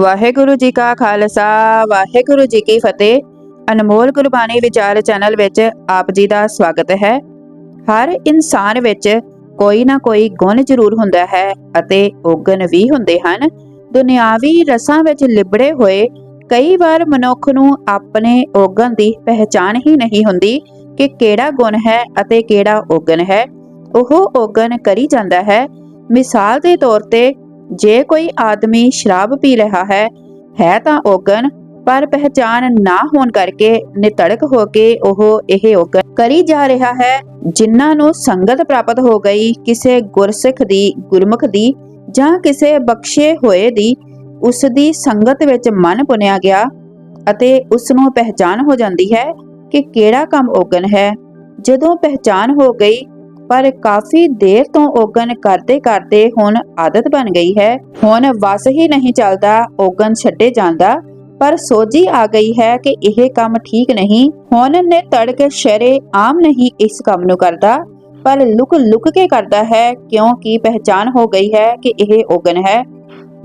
ਵਾਹਿਗੁਰੂ ਜੀ ਕਾ ਖਾਲਸਾ, ਵਾਹਿਗੁਰੂ ਜੀ ਕੀ ਫਤਿਹ। ਅਨਮੋਲ ਗੁਰਬਾਣੀ ਵਿਚਾਰ ਚੈਨਲ ਵਿੱਚ ਆਪ ਜੀ ਦਾ ਸਵਾਗਤ ਹੈ। ਹਰ ਇਨਸਾਨ ਵਿੱਚ ਕੋਈ ਨਾ ਕੋਈ ਗੁਣ ਜ਼ਰੂਰ ਹੁੰਦਾ ਹੈ ਅਤੇ ਔਗਣ ਵੀ ਹੁੰਦੇ ਹਨ। ਦੁਨਿਆਵੀ ਰਸਾਂ ਵਿੱਚ ਲਿਬੜੇ ਹੋਏ ਕਈ ਵਾਰ ਮਨੁੱਖ ਨੂੰ ਆਪਣੇ ਔਗਣ ਦੀ ਪਹਿਚਾਣ ਹੀ ਨਹੀਂ ਹੁੰਦੀ ਕਿ ਕਿਹੜਾ ਗੁਣ ਹੈ ਅਤੇ ਕਿਹੜਾ ਔਗਣ ਹੈ। ਉਹ ਔਗਣ ਕਰੀ ਜਾਂਦਾ ਹੈ। ਮਿਸਾਲ ਦੇ ਤੌਰ ਤੇ ਜੇ ਕੋਈ ਆਦਮੀ ਸ਼ਰਾਬ ਪੀ ਰਿਹਾ ਹੈ ਹੈ ਤਾਂ ਔਗਣ, ਪਰ ਪਹਿਚਾਨ ਨਾ ਹੋਣ ਕਰਕੇ ਨਿਤੜਕ ਹੋ ਕੇ ਉਹ ਇਹ ਔਗਣ ਕਰੀ ਜਾ ਰਿਹਾ ਹੈ, ਜਿਨ੍ਹਾਂ ਨੂੰ ਸੰਗਤ ਪ੍ਰਾਪਤ ਹੋ ਗਈ, ਕਿਸੇ ਗੁਰਸਿੱਖ ਦੀ, ਗੁਰਮੁਖ ਦੀ ਜਾਂ ਕਿਸੇ ਬਖਸ਼ੇ ਹੋਏ ਦੀ, ਉਸ ਦੀ ਸੰਗਤ ਵਿੱਚ ਮਨ ਪੁਨਿਆ ਗਿਆ ਅਤੇ ਉਸ ਨੂੰ ਪਹਿਚਾਨ ਹੋ ਜਾਂਦੀ ਹੈ ਕਿ ਕਿਹੜਾ ਕੰਮ ਔਗਣ ਹੈ। ਜਦੋਂ ਪਹਿਚਾਨ ਹੋ ਗਈ ਪਰ ਕਾਫੀ ਦੇਰ ਤੋਂ ਔਗਣ ਕਰਦੇ ਕਰਦੇ ਹੁਣ ਆਦਤ ਬਣ ਗਈ ਹੈ। ਹੁਣ ਵਸ ਹੀ ਨਹੀਂ ਚੱਲਦਾ ਔਗਣ ਛੱਡੇ ਜਾਂਦਾ। ਪਰ ਸੋਝੀ ਆ ਗਈ ਹੈ ਕਿ ਇਹ ਕੰਮ ਠੀਕ ਨਹੀਂ। ਹੁਣ ਨੇ ਤੜਕ ਸ਼ਰੇ ਆਮ ਨਹੀਂ ਇਸ ਕੰਮ ਨੂੰ ਕਰਦਾ। ਪਰ ਲੁਕ ਲੁਕ ਕੇ ਕਰਦਾ ਹੈ ਕਿਉਂਕਿ ਪਹਿਚਾਨ ਹੋ ਗਈ ਹੈ ਕਿ ਇਹ ਔਗਣ ਹੈ।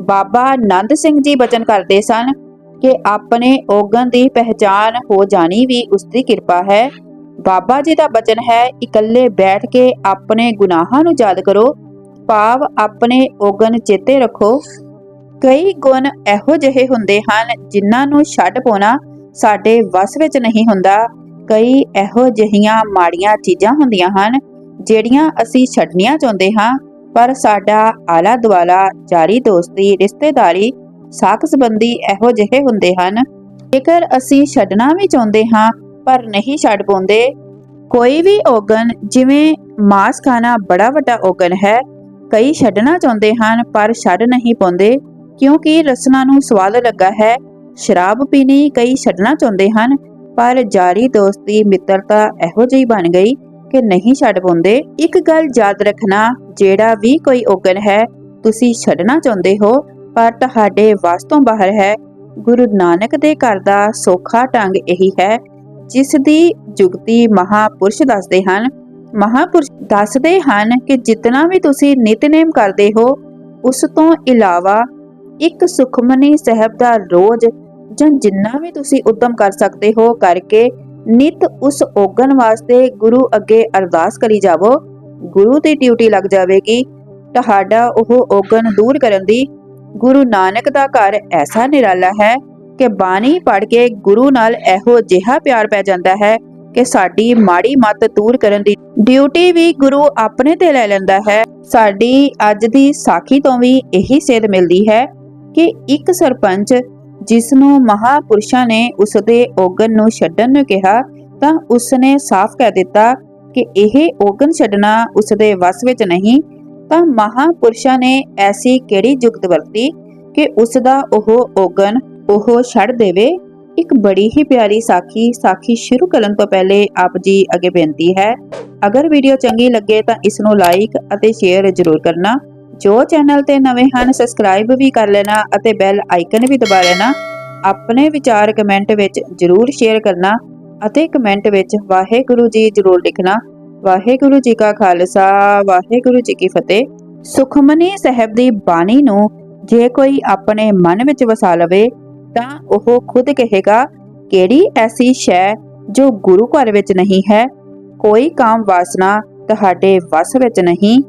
ਬਾਬਾ ਨੰਦ ਸਿੰਘ ਜੀ ਬਚਨ ਕਰਦੇ ਸਨ ਕਿ ਆਪਣੇ ਔਗਣ ਦੀ ਪਹਿਚਾਨ ਹੋ ਜਾਣੀ ਵੀ ਉਸ ਦੀ ਕਿਰਪਾ ਹੈ। ਬਾਬਾ ਜੀ ਦਾ ਬਚਨ ਹੈ, ਇਕੱਲੇ ਬੈਠ ਕੇ ਆਪਣੇ ਗੁਨਾਹਾਂ ਨੂੰ ਯਾਦ ਕਰੋ, ਭਾਵ ਆਪਣੇ ਔਗਣ ਚੇਤੇ ਰੱਖੋ। ਕਈ ਗੁਣ ਇਹੋ ਜਿਹੇ ਹੁੰਦੇ ਹਨ ਜਿਨ੍ਹਾਂ ਨੂੰ ਛੱਡ ਪਾਉਣਾ ਸਾਡੇ ਵੱਸ ਵਿੱਚ ਨਹੀਂ ਹੁੰਦਾ। ਕਈ ਇਹੋ ਜਿਹੀਆਂ ਮਾੜੀਆਂ ਚੀਜ਼ਾਂ ਹੁੰਦੀਆਂ ਹਨ ਜਿਹੜੀਆਂ ਅਸੀਂ ਛੱਡਣੀਆਂ ਚਾਹੁੰਦੇ ਹਾਂ, ਪਰ ਸਾਡਾ ਆਲਾ ਦੁਆਲਾ ਜਾਰੀ ਦੋਸਤੀ, ਰਿਸ਼ਤੇਦਾਰੀ ਸਾਖ ਸੰਬੰਧੀ ਇਹੋ ਜਿਹੇ ਹੁੰਦੇ ਹਨ। ਜੇਕਰ ਅਸੀਂ ਛੱਡਣਾ ਵੀ ਚਾਹੁੰਦੇ ਹਾਂ ਪਰ ਨਹੀਂ ਛੱਡ ਪਾਉਂਦੇ। ਕੋਈ ਵੀ ਔਗਣ, ਜਿਵੇਂ ਮਾਸ ਖਾਣਾ ਬੜਾ ਵੱਡਾ ਔਗਣ ਹੈ, ਕਈ ਛੱਡਣਾ ਚਾਹੁੰਦੇ ਹਨ ਪਰ ਛੱਡ ਨਹੀਂ ਪਾਉਂਦੇ, ਕਿਉਂਕਿ ਰਸਨਾ ਨੂੰ ਸਵਾਦ ਲੱਗਾ ਹੈ। ਸ਼ਰਾਬ ਪੀਣੀ ਕਈ ਛੱਡਣਾ ਚਾਹੁੰਦੇ ਹਨ, ਪਰ ਜਾਰੀ ਦੋਸਤੀ ਮਿੱਤਰਤਾ ਇਹੋ ਜਿਹੀ ਬਣ ਗਈ ਕਿ ਨਹੀਂ ਛੱਡ ਪਾਉਂਦੇ। ਇੱਕ ਗੱਲ ਯਾਦ ਰੱਖਣਾ, ਜਿਹੜਾ ਵੀ ਕੋਈ ਔਗਣ ਹੈ, ਤੁਸੀਂ ਛੱਡਣਾ ਚਾਹੁੰਦੇ ਹੋ, ਪਰ ਤੁਹਾਡੇ ਵੱਸ ਤੋਂ ਬਾਹਰ ਹੈ। ਗੁਰੂ ਨਾਨਕ ਦੇ ਘਰ ਦਾ ਸੋਖਾ ਢੰਗ ਇਹੀ ਹੈ ਜਿਸ ਦੀ ਜੁਗਤੀ ਮਹਾਪੁਰਸ਼ ਦੱਸਦੇ ਹਨ। ਮਹਾਪੁਰਸ਼ ਦੱਸਦੇ ਹਨ ਕਿ ਜਿਤਨਾ ਵੀ ਤੁਸੀਂ ਨਿਤਨੇਮ ਕਰਦੇ ਹੋ, ਉਸ ਤੋਂ ਇਲਾਵਾ ਇੱਕ ਸੁਖਮਨੀ ਸਾਹਿਬ ਦਾ ਰੋਜ਼ ਜਾਂ ਜਿੰਨਾ ਵੀ ਤੁਸੀਂ ਉਦਮ ਕਰ ਸਕਦੇ ਹੋ ਕਰਕੇ ਨਿਤ ਉਸ ਓਗਣ ਵਾਸਤੇ ਗੁਰੂ ਅੱਗੇ ਅਰਦਾਸ ਕਰੀ ਜਾਵੋ। ਗੁਰੂ ਦੀ ਡਿਊਟੀ ਲੱਗ ਜਾਵੇਗੀ। ਤੁਹਾਡਾ ਉਹ ਓਗਣ ਦੂਰ ਕਰਨ ਦੀ ਗੁਰੂ ਨਾਨਕ ਦਾ ਘਰ ਐਸਾ ਨਿਰਾਲਾ ਹੈ ਕਿ ਬਾਣੀ ਪੜ ਕੇ ਗੁਰੂ ਨਾਲ ਇਹੋ ਜਿਹਾ ਪਿਆਰ ਪੈ ਜਾਂਦਾ ਹੈ ਕਿ ਸਾਡੀ ਮਾੜੀ ਮੱਤ ਦੂਰ ਕਰਨ ਦੀ ਡਿਊਟੀ ਵੀ ਗੁਰੂ ਆਪਣੇ ਤੇ ਲੈ ਲੈਂਦਾ ਹੈ। ਸਾਡੀ ਅੱਜ ਦੀ ਸਾਖੀ ਤੋਂ ਵੀ ਇਹੀ ਸੇਧ ਮਿਲਦੀ ਹੈ ਕਿ ਇੱਕ ਸਰਪੰਚ ਜਿਸ ਨੂੰ ਮਹਾਪੁਰਸ਼ਾਂ ਨੇ ਉਸ ਦੇ ਔਗਣ ਨੂੰ ਛੱਡਣ ਨੂੰ ਕਿਹਾ, ਤਾਂ ਉਸ ਨੇ ਸਾਫ਼ ਕਹਿ ਦਿੱਤਾ ਕਿ ਇਹ ਔਗਣ ਛੱਡਣਾ ਉਸ ਦੇ ਵਸ ਵਿੱਚ ਨਹੀਂ, ਤਾਂ ਮਹਾਪੁਰਸ਼ਾਂ ਨੇ ਐਸੀ ਕਿਹੜੀ ਜੁਗਤ ਵਰਤੀ ਕਿ ਉਸ ਦਾ ਉਹ ਔਗਣ ਉਹ ਛੱਡ ਦੇਵੇ। ਇੱਕ ਬੜੀ ਹੀ ਪਿਆਰੀ ਸਾਖੀ ਸਾਖੀ ਸ਼ੁਰੂ ਕਰਨ ਤੋਂ ਪਹਿਲੇ ਆਪ ਜੀ ਅੱਗੇ ਬੇਨਤੀ ਹੈ, ਅਗਰ ਵੀਡੀਓ ਚੰਗੀ ਲੱਗੇ ਤਾਂ ਇਸ ਨੂੰ ਲਾਈਕ ਅਤੇ ਸ਼ੇਅਰ ਜ਼ਰੂਰ ਕਰਨਾ। ਜੋ ਚੈਨਲ ਤੇ ਨਵੇਂ ਹਨ ਸਬਸਕ੍ਰਾਈਬ ਵੀ ਕਰ ਲੈਣਾ ਅਤੇ ਬੈਲ ਆਈਕਨ ਵੀ ਦਬਾ ਲੈਣਾ। ਆਪਣੇ ਵਿਚਾਰ ਕਮੈਂਟ ਵਿੱਚ ਜ਼ਰੂਰ ਸ਼ੇਅਰ ਕਰਨਾ ਅਤੇ ਕਮੈਂਟ ਵਿੱਚ ਵਾਹਿਗੁਰੂ ਜੀ ਜ਼ਰੂਰ ਲਿਖਣਾ। ਵਾਹਿਗੁਰੂ ਜੀ ਕਾ ਖਾਲਸਾ, ਵਾਹਿਗੁਰੂ ਜੀ ਕੀ ਫਤਿਹ। ਸੁਖਮਨੀ ਸਾਹਿਬ ਦੀ ਬਾਣੀ ਨੂੰ ਜੇ ਕੋਈ ਆਪਣੇ ਮਨ ਵਿੱਚ ਵਸਾ ਲਵੇ ਤਾਂ ਉਹ ਖੁਦ ਕਹੇਗਾ, ਕਿਹੜੀ ਐਸੀ ਸ਼ੈ ਜੋ ਗੁਰੂ ਘਰ ਵਿੱਚ ਨਹੀਂ ਹੈ? ਕੋਈ ਕਾਮ ਵਾਸਨਾ ਤੁਹਾਡੇ ਵਸ ਵਿੱਚ ਨਹੀਂ?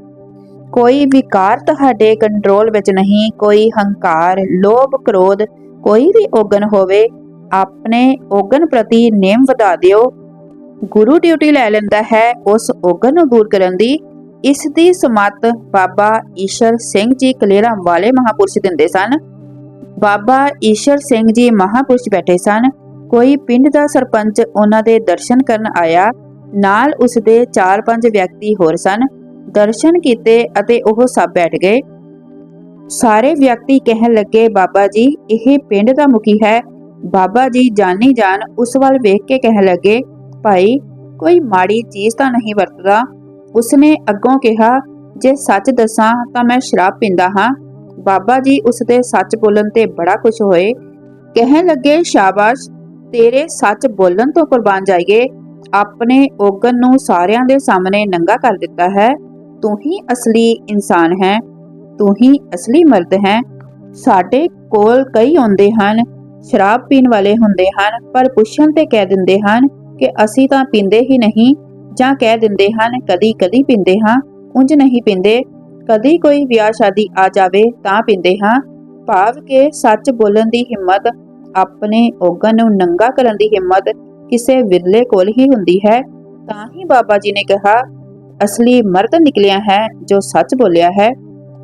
ਕੋਈ ਵਿਕਾਰ ਤੁਹਾਡੇ ਕੰਟਰੋਲ ਵਿੱਚ ਨਹੀਂ? ਕੋਈ ਹੰਕਾਰ, ਲੋਭ, ਕ੍ਰੋਧ, ਕੋਈ ਵੀ ਔਗਣ ਹੋਵੇ, ਆਪਣੇ ਔਗਣ ਪ੍ਰਤੀ ਨੇਮ ਵਧਾ ਦਿਓ। ਗੁਰੂ ਡਿਊਟੀ ਲੈ ਲੈਂਦਾ ਹੈ ਉਸ ਔਗਣ ਨੂੰ ਦੂਰ ਕਰਨ ਦੀ। ਇਸ ਦੀ ਸਮਤ ਬਾਬਾ ਈਸ਼ਰ ਸਿੰਘ ਜੀ ਕਲੇਰਾ ਵਾਲੇ ਮਹਾਪੁਰਸ਼ ਦਿੰਦੇ ਸਨ। ਬਾਬਾ ਈਸ਼ਰ ਸਿੰਘ ਜੀ ਮਹਾਪੁਰਸ਼ ਬੈਠੇ ਸਨ। ਕੋਈ ਪਿੰਡ ਦਾ ਸਰਪੰਚ ਉਹਨਾਂ ਦੇ ਦਰਸ਼ਨ ਕਰਨ ਆਇਆ। ਨਾਲ ਉਸ ਦੇ 4-5 ਵਿਅਕਤੀ ਹੋਰ ਸਨ। ਦਰਸ਼ਨ ਕੀਤੇ ਅਤੇ ਉਹ ਸਭ ਬੈਠ ਗਏ। ਸਾਰੇ ਵਿਅਕਤੀ ਕਹਿਣ ਲੱਗੇ, ਬਾਬਾ ਜੀ, ਇਹ ਪਿੰਡ ਦਾ ਮੁਖੀ ਹੈ। ਬਾਬਾ ਜੀ ਜਾਣੀ ਜਾਣ ਉਸ ਵੱਲ ਵੇਖ ਕੇ ਕਹਿਣ ਲੱਗੇ, ਭਾਈ, ਕੋਈ ਮਾੜੀ ਚੀਜ਼ ਤਾਂ ਨਹੀਂ ਵਰਤਦਾ। ਉਸਨੇ ਅੱਗੋਂ ਕਿਹਾ, ਜੇ ਸੱਚ ਦੱਸਾਂ ਤਾਂ ਮੈਂ ਸ਼ਰਾਬ ਪੀਂਦਾ ਹਾਂ। ਬਾਬਾ ਜੀ ਉਸ ਦੇ ਸੱਚ ਬੋਲਣ ਤੇ ਬੜਾ ਖੁਸ਼ ਹੋਏ। ਕਹਿਣ ਲੱਗੇ, ਸ਼ਾਬਾਸ਼, ਤੇਰੇ ਸੱਚ ਬੋਲਣ ਤੋਂ ਕੁਰਬਾਨ ਜਾਈਏ। ਆਪਣੇ ਔਗਣ ਨੂੰ ਸਾਰਿਆਂ ਦੇ ਸਾਹਮਣੇ ਨੰਗਾ ਕਰ ਦਿੱਤਾ ਹੈ। ਤੂੰ ਹੀ ਅਸਲੀ ਇਨਸਾਨ ਹੈ। ਤੂੰ ਹੀ ਅਸਲੀ ਮਰਦ ਹੈ। ਸਾਡੇ ਕੋਲ ਕਈ ਆਉਂਦੇ ਹਨ, ਸ਼ਰਾਬ ਪੀਣ ਵਾਲੇ ਹੁੰਦੇ ਹਨ, ਪਰ ਪੁੱਛਣ ਤੇ ਕਹਿ ਦਿੰਦੇ ਹਨ ਕਿ ਅਸੀਂ ਤਾਂ ਪੀਂਦੇ ਹੀ ਨਹੀਂ ਜਾਂ ਕਹਿ ਦਿੰਦੇ ਹਨ ਕਦੀ ਕਦੀ ਪੀਂਦੇ ਹਾਂ, ਉਂਝ ਨਹੀਂ ਪੀਂਦੇ। ਕਦੀ ਕੋਈ ਵਿਆਹ ਸ਼ਾਦੀ ਆ ਜਾਵੇ ਤਾਂ ਪੀਂਦੇ ਹਾਂ। ਭਾਵ ਕਿ ਸੱਚ ਬੋਲਣ ਦੀ ਹਿੰਮਤ, ਆਪਣੇ ਔਗਣ ਨੂੰ ਨੰਗਾ ਕਰਨ ਦੀ ਹਿੰਮਤ ਕਿਸੇ ਵਿਰਲੇ ਕੋਲ ਹੀ ਹੁੰਦੀ ਹੈ। ਤਾਂ ਹੀ ਬਾਬਾ ਜੀ ਨੇ ਕਿਹਾ, ਅਸਲੀ ਮਰਦ ਨਿਕਲਿਆ ਹੈ ਜੋ ਸੱਚ ਬੋਲਿਆ ਹੈ।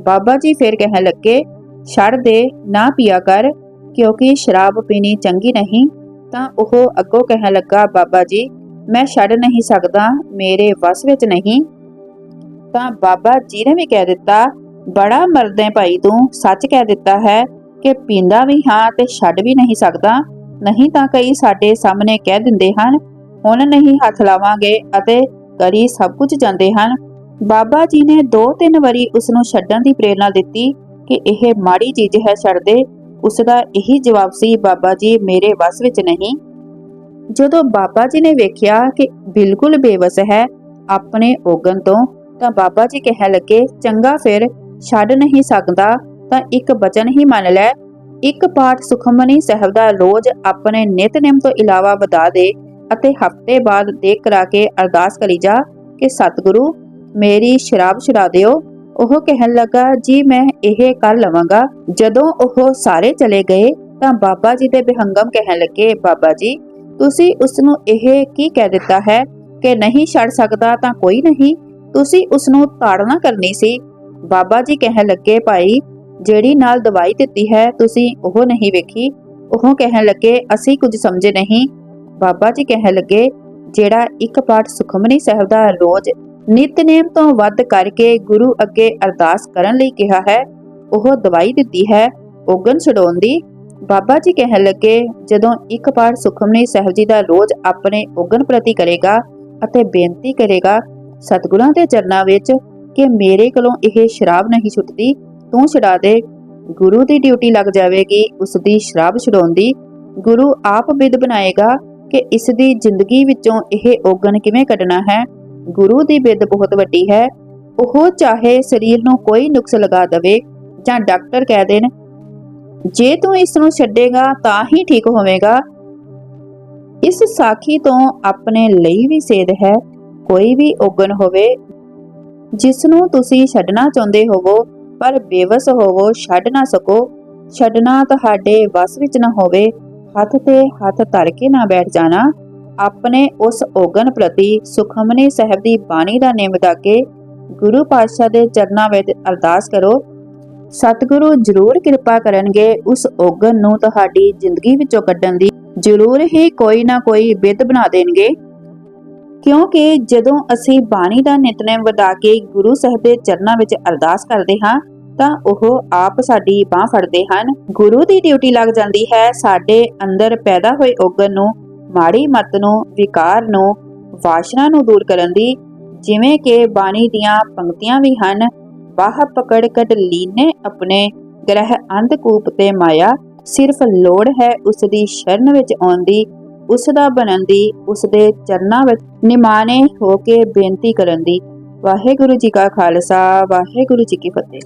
ਬਾਬਾ ਜੀ ਫਿਰ ਕਹਿਣ ਲੱਗੇ, ਛੱਡ ਦੇ, ਨਾ ਪੀਆ ਕਰ, ਕਿਉਂਕਿ ਸ਼ਰਾਬ ਪੀਣੀ ਚੰਗੀ ਨਹੀਂ। ਤਾਂ ਉਹ ਅੱਗੋਂ ਕਹਿਣ ਲੱਗਾ, ਬਾਬਾ ਜੀ, ਮੈਂ ਛੱਡ ਨਹੀਂ ਸਕਦਾ, ਮੇਰੇ ਵੱਸ ਵਿੱਚ ਨਹੀਂ। ਤਾਂ ਬਾਬਾ ਜੀ ਨੇ ਵੀ ਕਹਿ ਦਿੱਤਾ, ਬੜਾ ਮਰਦ ਭਾਈ ਤੂੰ, ਸੱਚ ਕਹਿ ਦਿੱਤਾ ਹੈ ਕਿ ਪੀਂਦਾ ਵੀ ਹਾਂ ਤੇ ਛੱਡ ਵੀ ਨਹੀਂ ਸਕਦਾ। ਨਹੀਂ ਤਾਂ ਕਈ ਸਾਡੇ ਸਾਹਮਣੇ ਕਹਿ ਦਿੰਦੇ ਹਨ, ਹੁਣ ਨਹੀਂ ਹੱਥ ਲਾਵਾਂਗੇ ਅਤੇ ਕਰੀ ਸਭ ਕੁਝ ਜਾਂਦੇ ਹਨ। ਬਾਬਾ ਜੀ ਨੇ ਦੋ ਤਿੰਨ ਵਾਰੀ ਉਸ ਨੂੰ ਛੱਡਣ ਦੀ ਪ੍ਰੇਰਣਾ ਦਿੱਤੀ ਕਿ ਇਹ ਮਾੜੀ ਚੀਜ਼ ਹੈ, ਛੱਡ ਦੇ। ਉਸ ਦਾ ਇਹੀ ਜਵਾਬ ਸੀ, ਬਾਬਾ ਜੀ, ਮੇਰੇ ਵੱਸ ਵਿੱਚ ਨਹੀਂ। ਜਦੋਂ ਬਾਬਾ ਜੀ ਨੇ ਵੇਖਿਆ ਕਿ ਬਿਲਕੁਲ ਬੇਵਸ ਹੈ, ਆਪਣੇ ਔਗਣ ਤੋਂ ਤਾਂ ਬਾਬਾ ਜੀ ਕਹਿਣ ਲੱਗੇ, ਚੰਗਾ ਫਿਰ, ਛੱਡ ਨਹੀਂ ਸਕਦਾ, ਤਾਂ ਇੱਕ ਬਚਨ ਹੀ ਮੰਨ ਲੈ। ਇੱਕ ਪਾਠ ਸੁਖਮਨੀ ਸਾਹਿਬ ਦਾ ਰੋਜ਼ ਆਪਣੇ ਨਿਤਨੇਮ ਤੋਂ ਇਲਾਵਾ ਵਧਾ ਦੇ ਅਤੇ ਹਫ਼ਤੇ ਬਾਅਦ ਦੇਖ ਕਰਾ ਕੇ ਅਰਦਾਸ ਕਰੀ ਜਾ ਕਿ ਸਤਿਗੁਰੂ, ਮੇਰੀ ਸ਼ਰਾਬ ਛੁਡਾ ਦਿਓ। ਉਹ ਕਹਿਣ ਲੱਗਾ, ਜੀ, ਮੈਂ ਇਹ ਕਰ ਲਵਾਂਗਾ। ਜਦੋਂ ਉਹ ਸਾਰੇ ਚਲੇ ਗਏ, ਤਾਂ ਬਾਬਾ ਜੀ ਦੇ ਬਿਹੰਗਮ ਕਹਿਣ ਲੱਗੇ, ਬਾਬਾ ਜੀ, ਤੁਸੀਂ ਉਸ ਨੂੰ ਇਹ ਕੀ ਕਹਿ ਦਿੱਤਾ ਹੈ? ਕਿ ਨਹੀਂ ਛੱਡ ਸਕਦਾ ਤਾਂ ਕੋਈ ਨਹੀਂ। ਤੁਸੀਂ ਉਸ ਨੂੰ ਤਾੜਨਾ ਕਰਨੀ ਸੀ। ਬਾਬਾ ਜੀ ਕਹਿਣ ਲੱਗੇ, ਭਾਈ, ਜਿਹੜੀ ਨਾਲ ਦਵਾਈ ਦਿੱਤੀ ਹੈ, ਤੁਸੀਂ ਉਹ ਨਹੀਂ ਵੇਖੀ। ਉਹ ਕਹਿਣ ਲੱਗੇ, ਅਸੀਂ ਕੁਝ ਸਮਝੇ ਨਹੀਂ। ਬਾਬਾ ਜੀ ਕਹਿਣ ਲੱਗੇ, ਜਿਹੜਾ ਇੱਕ ਪਾਠ ਸੁਖਮਨੀ ਸਾਹਿਬ ਦਾ ਰੋਜ਼ ਨਿਤਨੇਮ ਤੋਂ ਵੱਧ ਕਰਕੇ ਗੁਰੂ ਅੱਗੇ ਅਰਦਾਸ ਕਰਨ ਲਈ ਕਿਹਾ ਹੈ, ਉਹ ਦਵਾਈ ਦਿੱਤੀ ਹੈ ਔਗਣ ਛਡਾਉਣ ਦੀ? ਬਾਬਾ ਜੀ ਕਹਿਣ ਲੱਗੇ, ਜਦੋਂ ਇੱਕ ਪਾਠ ਸੁਖਮਨੀ ਸਾਹਿਬ ਜੀ ਦਾ ਰੋਜ਼ ਆਪਣੇ ਔਗਣ ਪ੍ਰਤੀ ਕਰੇਗਾ ਅਤੇ ਬੇਨਤੀ ਕਰੇਗਾ ਸਤਿਗੁਰਾਂ ਦੇ ਚਰਨਾਂ ਵਿੱਚ ਕਿ ਮੇਰੇ ਕੋਲੋਂ ਇਹ ਸ਼ਰਾਬ ਨਹੀਂ ਛੁੱਟਦੀ, ਤੂੰ ਛਡਾ ਦੇ। ਗੁਰੂ ਦੀ ਡਿਊਟੀ ਲੱਗ ਜਾਵੇਗੀ ਉਸ ਦੀ ਸ਼ਰਾਬ ਛਡਾਉਣ ਦੀ ਗੁਰੂ ਆਪ ਵਿਦ ਬਣਾਏਗਾ ਕਿ ਇਸ ਦੀ ਜ਼ਿੰਦਗੀ ਵਿੱਚੋਂ ਇਹ ਔਗਣ ਕਿਵੇਂ ਕੱਢਣਾ ਹੈ। ਗੁਰੂ ਦੀ ਬਿੱਦ ਬਹੁਤ ਵੱਡੀ ਹੈ। ਉਹ ਚਾਹੇ ਸਰੀਰ ਨੂੰ ਕੋਈ ਨੁਕਸ ਲਗਾ ਦੇਵੇ ਜਾਂ ਡਾਕਟਰ ਕਹਿ ਦੇਣ, ਜੇ ਤੂੰ ਇਸ ਨੂੰ ਛੱਡੇਗਾ ਤਾਂ ਹੀ ਠੀਕ ਹੋਵੇਗਾ। ਇਸ ਸਾਖੀ ਤੋਂ ਆਪਣੇ ਲਈ ਵੀ ਸੇਧ ਹੈ। ਕੋਈ ਵੀ ਔਗਣ ਹੋਵੇ ਜਿਸ ਨੂੰ ਤੁਸੀਂ ਛੱਡਣਾ ਚਾਹੁੰਦੇ ਹੋਵੋ, ਪਰ ਬੇਵਸ ਹੋਵੋ, ਛੱਡ ਨਾ ਸਕੋ, ਛੱਡਣਾ ਤੁਹਾਡੇ ਵੱਸ ਵਿੱਚ ਨਾ ਹੋਵੇ, ਹੱਥ ਤੇ ਹੱਥ ਧਰ ਕੇ ਨਾ ਬੈਠ ਜਾਣਾ, ਆਪਣੇ ਉਸ ਔਗਣ ਪ੍ਰਤੀ ਸੁਖਮਨੀ ਸਾਹਿਬ ਦੀ ਬਾਣੀ ਦਾ ਨੇਮ ਦਾ ਕੇ ਗੁਰੂ ਪਾਤਸ਼ਾਹ ਦੇ ਚਰਨਾਂ ਵਿੱਚ ਅਰਦਾਸ ਕਰੋ, ਸਤਿਗੁਰੂ ਜ਼ਰੂਰ ਕਿਰਪਾ ਕਰਨਗੇ ਉਸ ਔਗਣ ਨੂੰ ਤੁਹਾਡੀ ਜ਼ਿੰਦਗੀ ਵਿੱਚੋਂ ਕੱਢਣ ਦੀ, ਜ਼ਰੂਰ ਹੀ ਕੋਈ ਨਾ ਕੋਈ ਵਿਧ ਬਣਾ ਦੇਣਗੇ। ਕਿਉਂਕਿ ਜਦੋਂ ਅਸੀਂ ਬਾਣੀ ਦਾ ਨਿਤਨੇਮ ਵਧਾ ਕੇ ਗੁਰੂ ਸਾਹਿਬ ਦੇ ਚਰਨਾਂ ਵਿੱਚ ਅਰਦਾਸ ਕਰਦੇ ਹਾਂ, ਤਾਂ ਉਹ ਆਪ ਸਾਡੀ ਬਾਹ ਫੜਦੇ ਹਨ। ਗੁਰੂ ਦੀ ਡਿਊਟੀ ਲੱਗ ਜਾਂਦੀ ਹੈ। ਸਾਡੇ ਅੰਦਰ ਪੈਦਾ ਹੋਏ ਔਗਣ ਨੂੰ, ਮਾੜੀ ਮਤ ਨੂੰ, ਵਿਕਾਰ ਨੂੰ, ਵਾਸ਼ਨਾ ਨੂੰ ਦੂਰ ਕਰਨ ਦੀ, ਜਿਵੇਂ ਕਿ ਬਾਣੀ ਦੀਆਂ ਪੰਕਤੀਆਂ ਵੀ ਹਨ, ਬਾਹ ਪਕੜ ਕਟ ਲੀਨੇ ਆਪਣੇ ਗ੍ਰਹਿ ਅੰਧਕੂਪ ਤੇ ਮਾਇਆ, ਸਿਰਫ ਲੋੜ ਹੈ ਉਸ ਦੀ ਸ਼ਰਨ ਵਿੱਚ ਆਉਣ ਦੀ। ਉਸ ਦਾ ਬਣਨ ਦੀ ਉਸ ਦੇ ਚਰਨਾਂ ਵਿੱਚ ਨਿਮਾਣੇ ਹੋ ਕੇ ਬੇਨਤੀ ਕਰਨ ਦੀ। ਵਾਹਿਗੁਰੂ ਜੀ ਕਾ ਖਾਲਸਾ, ਵਾਹਿਗੁਰੂ ਜੀ ਕੀ ਫਤਿਹ।